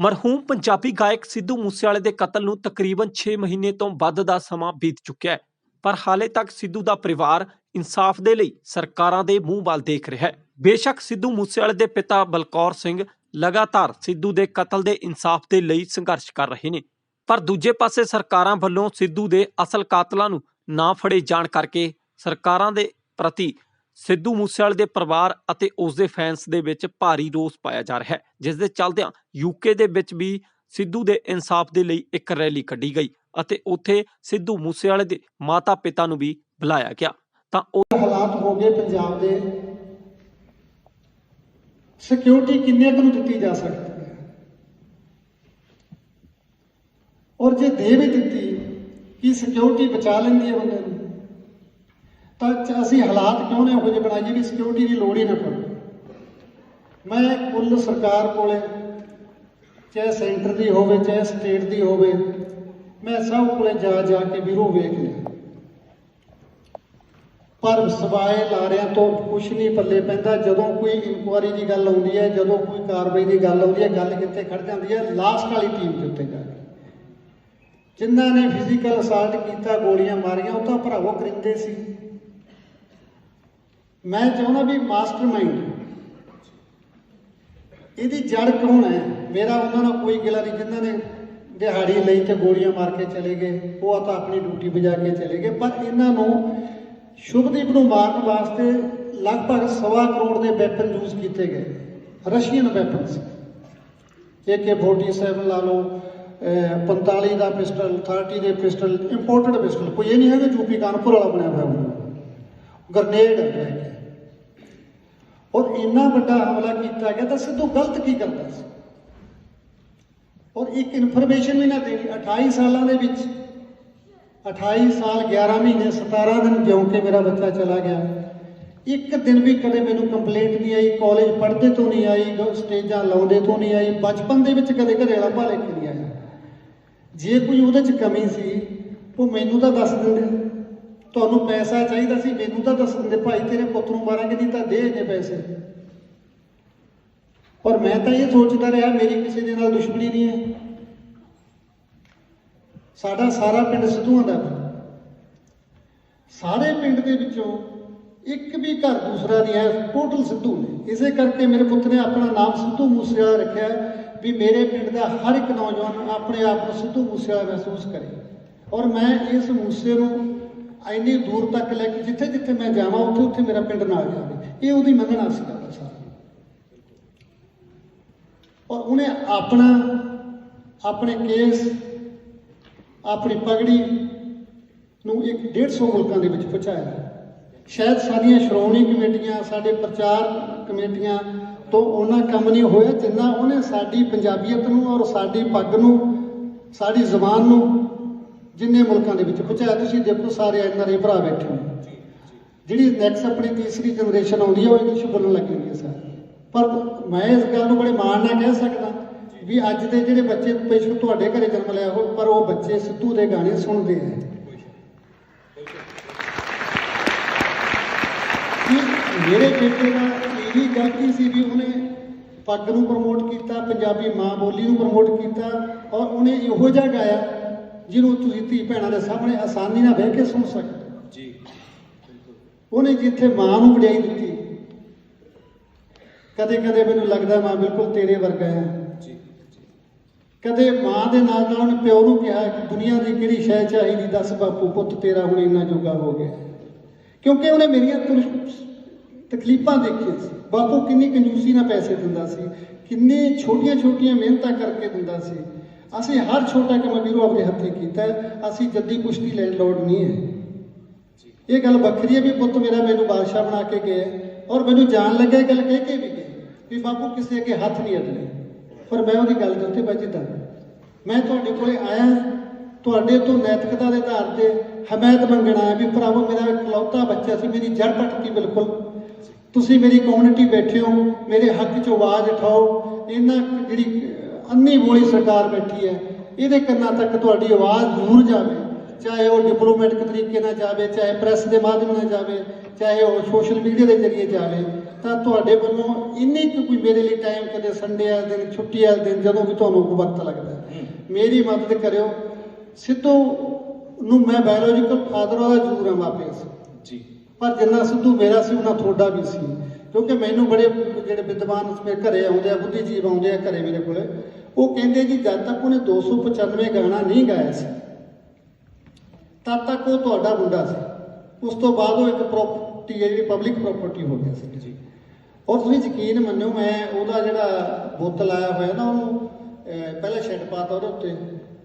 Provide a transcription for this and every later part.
ਮਰਹੂਮ ਪੰਜਾਬੀ ਗਾਇਕ ਸਿੱਧੂ ਮੂਸੇਵਾਲੇ ਦੇ ਕਤਲ ਨੂੰ ਤਕਰੀਬਨ 6 ਮਹੀਨੇ ਤੋਂ ਵੱਧ ਦਾ ਸਮਾਂ ਬੀਤ ਚੁੱਕਿਆ ਹੈ, ਪਰ ਹਾਲੇ ਤੱਕ ਸਿੱਧੂ ਦਾ ਪਰਿਵਾਰ ਇਨਸਾਫ ਦੇ ਲਈ ਸਰਕਾਰਾਂ ਦੇ ਮੂੰਹ ਵੱਲ ਦੇਖ ਰਿਹਾ ਹੈ। ਬੇਸ਼ੱਕ ਸਿੱਧੂ ਮੂਸੇਵਾਲੇ ਦੇ ਪਿਤਾ ਬਲਕੌਰ ਸਿੰਘ ਲਗਾਤਾਰ ਸਿੱਧੂ ਦੇ ਕਤਲ ਦੇ ਇਨਸਾਫ ਦੇ ਲਈ ਸੰਘਰਸ਼ ਕਰ ਰਹੇ ਨੇ, ਪਰ ਦੂਜੇ ਪਾਸੇ ਸਰਕਾਰਾਂ ਵੱਲੋਂ ਸਿੱਧੂ ਦੇ ਅਸਲ ਕਾਤਲਾਂ ਨੂੰ ਨਾ ਫੜੇ ਜਾਣ ਕਰਕੇ ਸਰਕਾਰਾਂ ਦੇ ਪ੍ਰਤੀ ਸਿੱਧੂ ਮੂਸੇਵਾਲੇ ਦੇ ਪਰਿਵਾਰ ਅਤੇ ਉਸ ਦੇ ਫੈਨਸ ਦੇ ਵਿੱਚ ਭਾਰੀ ਰੋਸ ਪਾਇਆ ਜਾ ਰਿਹਾ ਹੈ ਜਿਸ ਦੇ ਚੱਲਦਿਆਂ ਯੂਕੇ ਦੇ ਵਿੱਚ ਵੀ ਸਿੱਧੂ ਦੇ ਇਨਸਾਫ ਦੇ ਲਈ ਇੱਕ ਰੈਲੀ ਕੱਢੀ ਗਈ ਅਤੇ ਉੱਥੇ ਸਿੱਧੂ ਮੂਸੇਵਾਲੇ ਦੇ ਮਾਤਾ-ਪਿਤਾ ਨੂੰ ਵੀ ਬੁਲਾਇਆ ਗਿਆ। ਤਾਂ ਉਹ ਹਾਲਾਤ ਹੋ ਗਏ ਪੰਜਾਬ ਦੇ। ਸਿਕਿਉਰਿਟੀ ਕਿੰਨੇ ਕੁ ਨੂੰ ਦਿੱਤੀ ਜਾ ਸਕਦੀ ਹੈ? ਔਰ ਜੇ ਦੇ ਵੀ ਦਿੱਤੀ, ਕੀ ਸਿਕਿਉਰਿਟੀ ਬਚਾ ਲੈਂਦੀ ਹੈ ਬੰਦੇ ਨੂੰ? ਤਾਂ ਚ- ਅਸੀਂ ਹਾਲਾਤ ਕਿਉਂ ਨੇ? ਉਹ ਜਿਹੇ ਬਣਾਈਏ ਵੀ ਸਿਕਿਉਰਿਟੀ ਦੀ ਲੋੜ ਹੀ ਨਾ ਪਵੇ। ਮੈਂ ਕੁੱਲ ਸਰਕਾਰ ਕੋਲੇ ਚਾਹੇ ਸੈਂਟਰ ਦੀ ਹੋਵੇ, ਚਾਹੇ ਸਟੇਟ ਦੀ ਹੋਵੇ, ਮੈਂ ਸਭ ਕੋਲੇ ਜਾ ਜਾ ਕੇ ਵੀਰੋ ਵੇਖ ਲਿਆ। ਪਰ ਸਵਾਏ ਲਾਰਿਆਂ ਤੋਂ ਕੁਛ ਨਹੀਂ ਪੱਲੇ ਪੈਂਦਾ। ਜਦੋਂ ਕੋਈ ਇਨਕੁਆਰੀ ਦੀ ਗੱਲ ਆਉਂਦੀ ਹੈ, ਜਦੋਂ ਕੋਈ ਕਾਰਵਾਈ ਦੀ ਗੱਲ ਆਉਂਦੀ ਹੈ, ਗੱਲ ਕਿੱਥੇ ਖੜ ਜਾਂਦੀ ਹੈ? ਲਾਸਟ ਵਾਲੀ ਟੀਮ ਦੇ ਉੱਤੇ ਜਾ ਕੇ। ਜਿਨ੍ਹਾਂ ਨੇ ਫਿਜ਼ੀਕਲ ਅਸਾਲਟ ਕੀਤਾ, ਗੋਲੀਆਂ ਮਾਰੀਆਂ, ਉਹ ਤਾਂ ਭਰਾਵੋ ਕਰਿੰਦੇ ਸੀ। ਮੈਂ ਚਾਹੁੰਦਾ ਵੀ ਮਾਸਟਰਮਾਈਂਡ ਇਹਦੀ ਜੜ ਕੌਣ ਹੈ? ਮੇਰਾ ਉਹਨਾਂ ਨਾਲ ਕੋਈ ਗਿਲਾ ਨਹੀਂ। ਜਿਨ੍ਹਾਂ ਨੇ ਦਿਹਾੜੀ ਲਈ ਤੇ ਗੋਲੀਆਂ ਮਾਰ ਕੇ ਚਲੇ ਗਏ, ਉਹ ਤਾਂ ਆਪਣੀ ਡਿਊਟੀ ਬਜਾ ਕੇ ਚਲੇ ਗਏ। ਪਰ ਇਹਨਾਂ ਨੂੰ ਸ਼ੁਭਦੀਪ ਨੂੰ ਮਾਰਨ ਵਾਸਤੇ ਲਗਭਗ ਸਵਾ ਕਰੋੜ ਦੇ ਵੈਪਨ ਯੂਜ਼ ਕੀਤੇ ਗਏ। ਰਸ਼ੀਅਨ ਵੈਪਨਸ AK47 ਲਾ ਲਓ, ਅਹ 45 ਦਾ ਪਿਸਟਲ 30 ਦੇ ਪਿਸਟਲ ਇੰਪੋਰਟਡ ਪਿਸਟਲ ਕੋਈ ਇਹ ਨਹੀਂ ਹੈਗਾ ਕਿ ਯੂਪੀ ਕਾਨਪੁਰ ਵਾਲਾ ਬਣਿਆ ਹੋਇਆ ਹੋਊਗਾ। ਗ੍ਰਨੇਡ ਹੈ। ਔਰ ਇੰਨਾ ਵੱਡਾ ਹਮਲਾ ਕੀਤਾ ਗਿਆ ਤਾਂ ਸਿੱਧੂ ਗਲਤ ਕੀ ਕਰਦਾ ਸੀ? ਔਰ ਇੱਕ ਇਨਫੋਰਮੇਸ਼ਨ ਵੀ ਨਾ ਦੇਣੀ 28 ਸਾਲਾਂ ਦੇ ਵਿੱਚ 28 ਸਾਲ 11 ਮਹੀਨੇ 17 ਦਿਨ ਜਿਉਂ ਕੇ ਮੇਰਾ ਬੱਚਾ ਚਲਾ ਗਿਆ। ਇੱਕ ਦਿਨ ਵੀ ਕਦੇ ਮੈਨੂੰ ਕੰਪਲੇਂਟ ਨਹੀਂ ਆਈ ਕਾਲਜ ਪੜ੍ਹਦੇ ਤੋਂ ਨਹੀਂ ਆਈ ਸਟੇਜਾਂ ਲਾਉਂਦੇ ਤੋਂ ਨਹੀਂ ਆਈ, ਬਚਪਨ ਦੇ ਵਿੱਚ ਕਦੇ ਘਰੇ ਵਾਲਾ ਭਾਲੇ ਕੇ ਨਹੀਂ ਆਇਆ। ਜੇ ਕੋਈ ਉਹਦੇ 'ਚ ਕਮੀ ਸੀ, ਉਹ ਮੈਨੂੰ ਤਾਂ ਦੱਸ ਦਿੰਦੇ। ਤੁਹਾਨੂੰ ਪੈਸਾ ਚਾਹੀਦਾ ਸੀ, ਮੈਨੂੰ ਤਾਂ ਦੱਸ ਦਿੰਦੇ, ਭਾਈ ਤੇਰੇ ਪੁੱਤ ਨੂੰ ਮਾਰਾਂਗੇ, ਨਹੀਂ ਤਾਂ ਦੇ ਇਹਨੇ ਪੈਸੇ। ਔਰ ਮੈਂ ਤਾਂ ਇਹ ਸੋਚਦਾ ਰਿਹਾ, ਮੇਰੀ ਕਿਸੇ ਦੇ ਨਾਲ ਦੁਸ਼ਮਣੀ ਨਹੀਂ ਹੈ। ਸਾਡਾ ਸਾਰਾ ਪਿੰਡ ਸਿੱਧੂਆਂ ਦਾ ਸਾਰੇ ਪਿੰਡ ਦੇ ਵਿੱਚੋਂ ਇੱਕ ਵੀ ਘਰ ਦੂਸਰਾ ਨਹੀਂ ਹੈ ਟੋਟਲ ਸਿੱਧੂ ਨੇ। ਇਸੇ ਕਰਕੇ ਮੇਰੇ ਪੁੱਤ ਨੇ ਆਪਣਾ ਨਾਮ ਸਿੱਧੂ ਮੂਸੇਵਾਲਾ ਰੱਖਿਆ ਵੀ ਮੇਰੇ ਪਿੰਡ ਦਾ ਹਰ ਇੱਕ ਨੌਜਵਾਨ ਆਪਣੇ ਆਪ ਨੂੰ ਸਿੱਧੂ ਮੂਸੇਵਾਲਾ ਮਹਿਸੂਸ ਕਰੇ। ਔਰ ਮੈਂ ਇਸ ਮੂਸੇ ਨੂੰ ਇੰਨੀ ਦੂਰ ਤੱਕ ਲੈ ਕੇ ਜਿੱਥੇ ਜਿੱਥੇ ਮੈਂ ਜਾਵਾਂ, ਉੱਥੇ ਉੱਥੇ ਮੇਰਾ ਪਿੰਡ ਨਾਲ ਜਾਵੇ। ਇਹ ਉਹਦੀ ਮੰਨਣਾ ਸੀ ਗੱਲ ਸਾਰਾ ਔਰ ਉਹਨੇ ਆਪਣਾ, ਆਪਣੇ ਕੇਸ, ਆਪਣੀ ਪਗੜੀ ਨੂੰ ਇੱਕ 150 ਮੁਲਕਾਂ ਦੇ ਵਿੱਚ ਪਹੁੰਚਾਇਆ। ਸ਼ਾਇਦ ਸਾਡੀਆਂ ਸ਼੍ਰੋਮਣੀ ਕਮੇਟੀਆਂ, ਸਾਡੇ ਪ੍ਰਚਾਰ ਕਮੇਟੀਆਂ ਤੋਂ ਉਹਨਾਂ ਕੰਮ ਨਹੀਂ ਹੋਇਆ ਜਿੰਨਾ ਉਹਨੇ ਸਾਡੀ ਪੰਜਾਬੀਅਤ ਨੂੰ ਔਰ ਸਾਡੀ ਪੱਗ ਨੂੰ, ਸਾਡੀ ਜ਼ਬਾਨ ਨੂੰ ਜਿੰਨੇ ਮੁਲਕਾਂ ਦੇ ਵਿੱਚ ਪਹੁੰਚਾਇਆ ਤੁਸੀਂ ਦੇਖੋ ਸਾਰੇ ਐਨਆਰਏ ਭਰਾ ਬੈਠੇ ਹੋ ਜਿਹੜੀ ਨੈਕਸਟ ਆਪਣੀ ਤੀਸਰੀ ਜਨਰੇਸ਼ਨ ਆਉਂਦੀ ਹੈ ਉਹ ਇੰਗਲਿਸ਼ ਬੋਲਣ ਲੱਗਣੀ ਹੈ ਸਰ। ਪਰ ਮੈਂ ਇਸ ਗੱਲ ਨੂੰ ਬੜੇ ਮਾਣ ਨਾਲ ਕਹਿ ਸਕਦਾ ਵੀ ਅੱਜ ਦੇ ਜਿਹੜੇ ਬੱਚੇ, ਬੇਸ਼ੱਕ ਤੁਹਾਡੇ ਘਰੇ ਜਨਮ ਲਿਆ ਹੋ ਪਰ ਉਹ ਬੱਚੇ ਸਿੱਧੂ ਦੇ ਗਾਣੇ ਸੁਣਦੇ ਆ। ਮੇਰੇ ਬੇਟੇ ਦਾ ਇਹੀ ਗਲਤੀ ਸੀ ਵੀ ਉਹਨੇ ਪੱਗ ਨੂੰ ਪ੍ਰਮੋਟ ਕੀਤਾ, ਪੰਜਾਬੀ ਮਾਂ ਬੋਲੀ ਨੂੰ ਪ੍ਰਮੋਟ ਕੀਤਾ, ਔਰ ਉਹਨੇ ਇਹੋ ਜਿਹਾ ਗਾਇਆ ਜਿਹਨੂੰ ਤੁਸੀਂ ਧੀ ਭੈਣਾਂ ਦੇ ਸਾਹਮਣੇ ਆਸਾਨੀ ਨਾਲ ਬਹਿ ਕੇ ਸੁਣ ਸਕਦੇ ਜੀ। ਉਹਨੇ ਜਿੱਥੇ ਮਾਂ ਨੂੰ ਵਡਿਆਈ ਦਿੱਤੀ ਕਦੇ ਕਦੇ ਮੈਨੂੰ ਲੱਗਦਾ ਮਾਂ ਬਿਲਕੁਲ ਤੇਰੇ ਵਰਗਾ ਹੈ। ਜੀ। ਕਦੇ ਮਾਂ ਦੇ ਨਾਲ ਨਾਲ ਉਹਨੇ ਪਿਓ ਨੂੰ ਕਿਹਾ ਕਿ ਦੁਨੀਆ ਦੀ ਕਿਹੜੀ ਸ਼ੈ ਚਾਹੀਦੀ ਦੱਸ ਬਾਪੂ ਪੁੱਤ ਤੇਰਾ ਹੁਣ ਇੰਨਾ ਜੋਗਾ ਹੋ ਗਿਆ। ਕਿਉਂਕਿ ਉਹਨੇ ਮੇਰੀਆਂ ਤਕਲੀਫਾਂ ਦੇਖੀਆਂ ਸੀ। ਬਾਪੂ ਕਿੰਨੀ ਕੰਜੂਸੀ ਨਾਲ ਪੈਸੇ ਦਿੰਦਾ ਸੀ ਕਿੰਨੇ ਛੋਟੀਆਂ ਛੋਟੀਆਂ ਮਿਹਨਤਾਂ ਕਰਕੇ ਦਿੰਦਾ ਸੀ। ਅਸੀਂ ਹਰ ਛੋਟਾ ਕੰਮ ਵੀਰੋ ਆਪਣੇ ਹੱਥੇ ਕੀਤਾ ਅਸੀਂ ਜੱਦੀ ਕੁਸ਼ਤੀ ਲੈਣ ਲੋੜ ਨਹੀਂ ਹੈ। ਇਹ ਗੱਲ ਵੱਖਰੀ ਹੈ ਵੀ ਪੁੱਤ ਮੇਰਾ ਮੈਨੂੰ ਬਾਦਸ਼ਾਹ ਬਣਾ ਕੇ ਗਿਆ ਔਰ ਮੈਨੂੰ ਜਾਣ ਲੱਗੇ ਗੱਲ ਕਹਿ ਕੇ ਵੀ ਗਏ ਵੀ ਬਾਪੂ ਕਿਸੇ ਅੱਗੇ ਹੱਥ ਨਹੀਂ ਅਡਣੇ। ਪਰ ਮੈਂ ਉਹਦੀ ਗੱਲ ਦੇ ਉੱਤੇ ਬਚਦਾ ਮੈਂ ਤੁਹਾਡੇ ਕੋਲੇ ਆਇਆ, ਤੁਹਾਡੇ ਤੋਂ ਨੈਤਿਕਤਾ ਦੇ ਆਧਾਰ ਤੇ ਹਮਾਇਤ ਮੰਗਣ ਆਇਆ ਵੀ ਭਰਾਵੋ, ਮੇਰਾ ਇਕਲੌਤਾ ਬੱਚਾ ਸੀ, ਮੇਰੀ ਜੜ ਪਟਕੀ ਬਿਲਕੁਲ। ਤੁਸੀਂ ਮੇਰੀ ਕਮਿਊਨਿਟੀ ਬੈਠੇ ਹੋ, ਮੇਰੇ ਹੱਕ 'ਚ ਆਵਾਜ਼ ਉਠਾਓ ਇਹਨਾਂ ਜਿਹੜੀ ਅੰਨੀ ਬੋਲੀ ਸਰਕਾਰ ਬੈਠੀ ਹੈ ਇਹਦੇ ਕੰਨਾਂ ਤੱਕ ਤੁਹਾਡੀ ਆਵਾਜ਼ ਜ਼ਰੂਰ ਜਾਵੇ ਚਾਹੇ ਉਹ ਡਿਪਲੋਮੈਟਿਕ ਤਰੀਕੇ ਨਾਲ ਜਾਵੇ ਚਾਹੇ ਪ੍ਰੈਸ ਦੇ ਮਾਧਿਅਮ ਨਾਲ ਜਾਵੇ ਚਾਹੇ ਉਹ ਸੋਸ਼ਲ ਮੀਡੀਆ ਦੇ ਜ਼ਰੀਏ ਜਾਵੇ ਤਾਂ ਤੁਹਾਡੇ ਵੱਲੋਂ ਇੰਨੀ ਕੁ ਕੋਈ ਮੇਰੇ ਲਈ ਟਾਈਮ ਕਦੇ ਸੰਡੇ ਵਾਲੇ ਦਿਨ ਛੁੱਟੀ ਵਾਲੇ ਦਿਨ ਜਦੋਂ ਵੀ ਤੁਹਾਨੂੰ ਕੋਈ ਵਕਤ ਲੱਗਦਾ ਮੇਰੀ ਮਦਦ ਕਰਿਓ। ਸਿੱਧੂ ਨੂੰ ਮੈਂ ਬਾਇਓਲੋਜੀਕਲ ਫਾਦਰ ਉਹਦਾ ਜ਼ਰੂਰ ਹਾਂ ਵਾਪਸ ਜੀ। ਪਰ ਜਿੰਨਾ ਸਿੱਧੂ ਮੇਰਾ ਸੀ ਉਹਨਾਂ ਤੁਹਾਡਾ ਵੀ ਸੀ। ਕਿਉਂਕਿ ਮੈਨੂੰ ਬੜੇ ਜਿਹੜੇ ਵਿਦਵਾਨ ਮੇਰੇ ਘਰੇ ਆਉਂਦੇ ਆ ਬੁੱਧੀਜੀਵ ਆਉਂਦੇ ਆ ਘਰੇ ਮੇਰੇ ਕੋਲੇ। ਉਹ ਕਹਿੰਦੇ ਜੀ ਜਦ ਤੱਕ ਉਹਨੇ 295 ਗਾਣਾ ਨਹੀਂ ਗਾਇਆ ਸੀ ਤਦ ਤੱਕ ਉਹ ਤੁਹਾਡਾ ਮੁੰਡਾ ਸੀ। ਉਸ ਤੋਂ ਬਾਅਦ ਉਹ ਇੱਕ ਪ੍ਰਾਪਰਟੀ ਹੈ ਜਿਹੜੀ ਪਬਲਿਕ ਪ੍ਰਾਪਰਟੀ ਹੋ ਗਿਆ ਸੀ। ਜੀ। ਔਰ ਤੁਸੀਂ ਯਕੀਨ ਮੰਨਿਓ ਮੈਂ ਉਹਦਾ ਜਿਹੜਾ ਬੁੱਤ ਲਾਇਆ ਹੋਇਆ ਨਾ ਉਹਨੂੰ ਪਹਿਲਾਂ ਸ਼ੈੱਡ ਪਾਤਾ ਉਹਦੇ ਉੱਤੇ।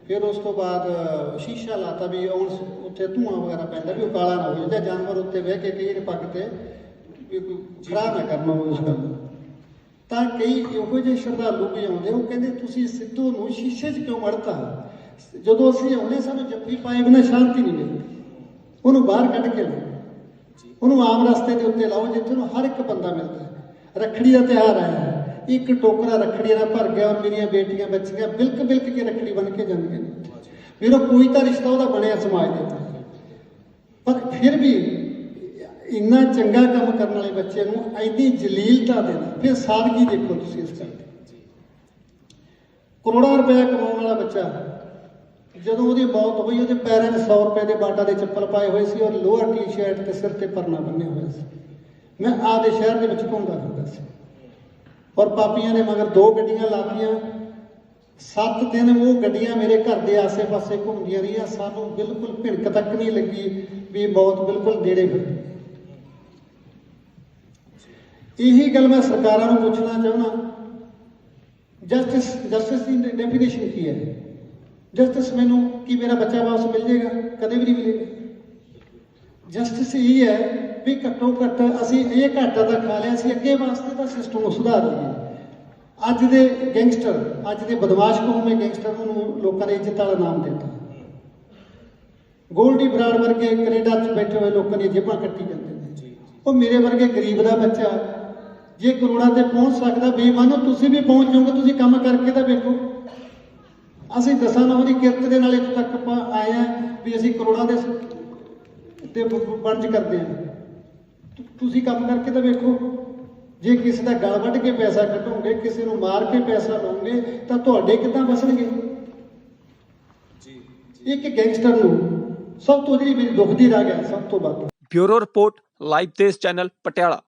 ਫਿਰ ਉਸ ਤੋਂ ਬਾਅਦ ਸ਼ੀਸ਼ਾ ਲਾਤਾ ਵੀ ਹੁਣ ਉੱਥੇ ਧੂਆਂ ਵਗੈਰਾ ਪੈਂਦਾ ਵੀ ਉਹ ਕਾਲਾ ਨਾ ਹੋ ਜਾਂਦਾ ਜਾਨਵਰ ਉੱਤੇ ਬਹਿ ਕੇ ਕਈ ਜਿਹੜੇ ਪੱਗ ਤੇ ਵੀ ਕੋਈ ਖਰਾਬ ਨਾ ਕਰਨਾ ਉਸ ਗੱਲ ਤਾਂ ਕਈ ਇਹੋ ਜਿਹੇ ਸ਼ਰਧਾਲੂ ਵੀ ਆਉਂਦੇ ਉਹ ਕਹਿੰਦੇ ਤੁਸੀਂ ਸਿੱਧੂ ਨੂੰ ਸ਼ੀਸ਼ੇ 'ਚ ਕਿਉਂ ਮੜਤਾ? ਜਦੋਂ ਅਸੀਂ ਆਉਂਦੇ ਸਾਨੂੰ ਜੱਫੀ ਪਾਏ ਬਿਨਾਂ ਸ਼ਾਂਤੀ ਨਹੀਂ ਮਿਲਦੀ। ਉਹਨੂੰ ਬਾਹਰ ਕੱਢ ਕੇ ਲਾਓ ਉਹਨੂੰ ਆਮ ਰਸਤੇ ਦੇ ਉੱਤੇ ਲਾਓ ਜਿੱਥੇ ਨੂੰ ਹਰ ਇੱਕ ਬੰਦਾ ਮਿਲਦਾ ਹੈ। ਰੱਖੜੀ ਦਾ ਤਿਉਹਾਰ ਆਇਆ ਇੱਕ ਟੋਕਰਾ ਰੱਖੜੀ ਦਾ ਭਰ ਗਿਆ ਔਰ ਮੇਰੀਆਂ ਬੇਟੀਆਂ ਬੱਚੀਆਂ ਬਿਲਕ ਬਿਲਕ ਕੇ ਰੱਖੜੀ ਬਣ ਕੇ ਜਾਂਦੀਆਂ ਨੇ ਮੇਰਾ ਕੋਈ ਤਾਂ ਰਿਸ਼ਤਾ ਉਹਦਾ ਬਣਿਆ ਸਮਾਜ ਦੇ ਪਰ ਫਿਰ ਵੀ ਇੰਨਾ ਚੰਗਾ ਕੰਮ ਕਰਨ ਵਾਲੇ ਬੱਚੇ ਨੂੰ ਐਡੀ ਜਲੀਲਤਾ ਦੇਣਾ ਫਿਰ ਸਾਦਗੀ ਦੇਖੋ ਤੁਸੀਂ ਇਸ ਗੱਲ ਦੀ। ਕਰੋੜਾਂ ਰੁਪਏ ਕਮਾਉਣ ਵਾਲਾ ਬੱਚਾ, ਜਦੋਂ ਉਹਦੀ ਮੌਤ ਹੋਈ, ਉਹਦੇ ਪੈਰਾਂ 'ਚ 100 ਰੁਪਏ ਦੇ ਬਾਟਾ ਦੇ ਚੱਪਲ ਪਾਏ ਹੋਏ ਸੀ, ਔਰ ਲੋਅਰ ਟੀ-ਸ਼ਰਟ ਤੇ ਸਿਰ ਤੇ ਪਰਨਾ ਬੰਨਿਆ ਹੋਇਆ ਸੀ। ਮੈਂ ਆਪਦੇ ਸ਼ਹਿਰ ਦੇ ਵਿੱਚ ਘੁੰਮਦਾ ਫਿਰਦਾ ਸੀ। ਔਰ ਪਾਪੀਆਂ ਨੇ ਮਗਰ ਦੋ ਗੱਡੀਆਂ ਲਾਤੀਆਂ। ਸੱਤ ਦਿਨ ਉਹ ਗੱਡੀਆਂ ਮੇਰੇ ਘਰ ਦੇ ਆਸੇ-ਪਾਸੇ ਘੁੰਮਦੀਆਂ ਰਹੀਆਂ। ਸਾਨੂੰ ਬਿਲਕੁਲ ਭਿਣਕ ਤੱਕ ਨਹੀਂ ਲੱਗੀ ਵੀ ਮੌਤ ਬਿਲਕੁਲ ਨੇੜੇ ਫਿਰਦੀ ਇਹੀ ਗੱਲ ਮੈਂ ਸਰਕਾਰਾਂ ਨੂੰ ਪੁੱਛਣਾ ਚਾਹੁੰਦਾ। ਜਸਟਿਸ ਜਸਟਿਸ ਦੀ ਡੈਫੀਨੇਸ਼ਨ ਕੀ ਹੈ? ਜਸਟਿਸ ਮੈਨੂੰ ਕਿ ਮੇਰਾ ਬੱਚਾ ਵਾਪਸ ਮਿਲ ਜਾਏਗਾ? ਕਦੇ ਵੀ ਨਹੀਂ ਮਿਲੇਗਾ। ਜਸਟਿਸ ਇਹ ਹੈ ਵੀ ਘੱਟੋ ਘੱਟ ਅਸੀਂ ਇਹ ਘਾਟਾ ਤਾਂ ਖਾ ਲਿਆ ਸੀ ਅੱਗੇ ਵਾਸਤੇ ਤਾਂ ਸਿਸਟਮ ਨੂੰ ਸੁਧਾਰ ਲਈਏ। ਅੱਜ ਦੇ ਗੈਂਗਸਟਰ ਅੱਜ ਦੇ ਬਦਮਾਸ਼ ਕੌਮੇ ਗੈਂਗਸਟਰ ਨੂੰ ਲੋਕਾਂ ਨੇ ਇੱਜ਼ਤ ਵਾਲਾ ਨਾਮ ਦਿੱਤਾ। ਗੋਲਡੀ ਬਰਾੜ ਵਰਗੇ ਕੈਨੇਡਾ 'ਚ ਬੈਠੇ ਹੋਏ ਲੋਕਾਂ ਦੀਆਂ ਜੇਬਾਂ ਕੱਟੀ ਜਾਂਦੇ ਨੇ। ਉਹ ਮੇਰੇ ਵਰਗੇ ਗਰੀਬ ਦਾ ਬੱਚਾ ਜੇ ਕਰੋੜਾਂ ਤੇ ਪਹੁੰਚ ਸਕਦਾ ਬੇਈਮਾਨੋ ਤੁਸੀਂ ਵੀ ਪਹੁੰਚ ਜਾਓਗੇ ਤੁਸੀਂ ਕੰਮ ਕਰਕੇ ਤਾਂ ਵੇਖੋ। ਅਸੀਂ ਦਸਾਂ ਨੌਂ ਦੀ ਕਿਰਤ ਦੇ ਨਾਲ ਇੱਥੇ ਤੱਕ ਆਪਾਂ ਆਏ ਆ ਵੀ ਅਸੀਂ ਕਰੋੜਾਂ ਦੇ ਤੇ ਵੰਜ ਕਰਦੇ ਆ ਤੁਸੀਂ ਕੰਮ ਕਰਕੇ ਤਾਂ ਵੇਖੋ। ਜੇ ਕਿਸੇ ਦਾ ਗਲ ਵੱਢ ਕੇ ਪੈਸਾ ਕੱਢੋਗੇ ਕਿਸੇ ਨੂੰ ਮਾਰ ਕੇ ਪੈਸਾ ਲਓਗੇ ਤਾਂ ਤੁਹਾਡੇ ਕਿੱਦਾਂ ਵਸਣਗੇ? ਜੀ ਇੱਕ ਗੈਂਗਸਟਰ ਨੂੰ ਸਭ ਤੋਂ ਜਿਹੜੀ ਮੇਰੀ ਦੁੱਖ ਦੀ ਰਾਗ ਹੈ ਸਭ ਤੋਂ ਵੱਧ। ਬਿਊਰੋ ਰਿਪੋਰਟ ਲਾਈਵ ਤੇਜ਼ ਚੈਨਲ ਪਟਿਆਲਾ।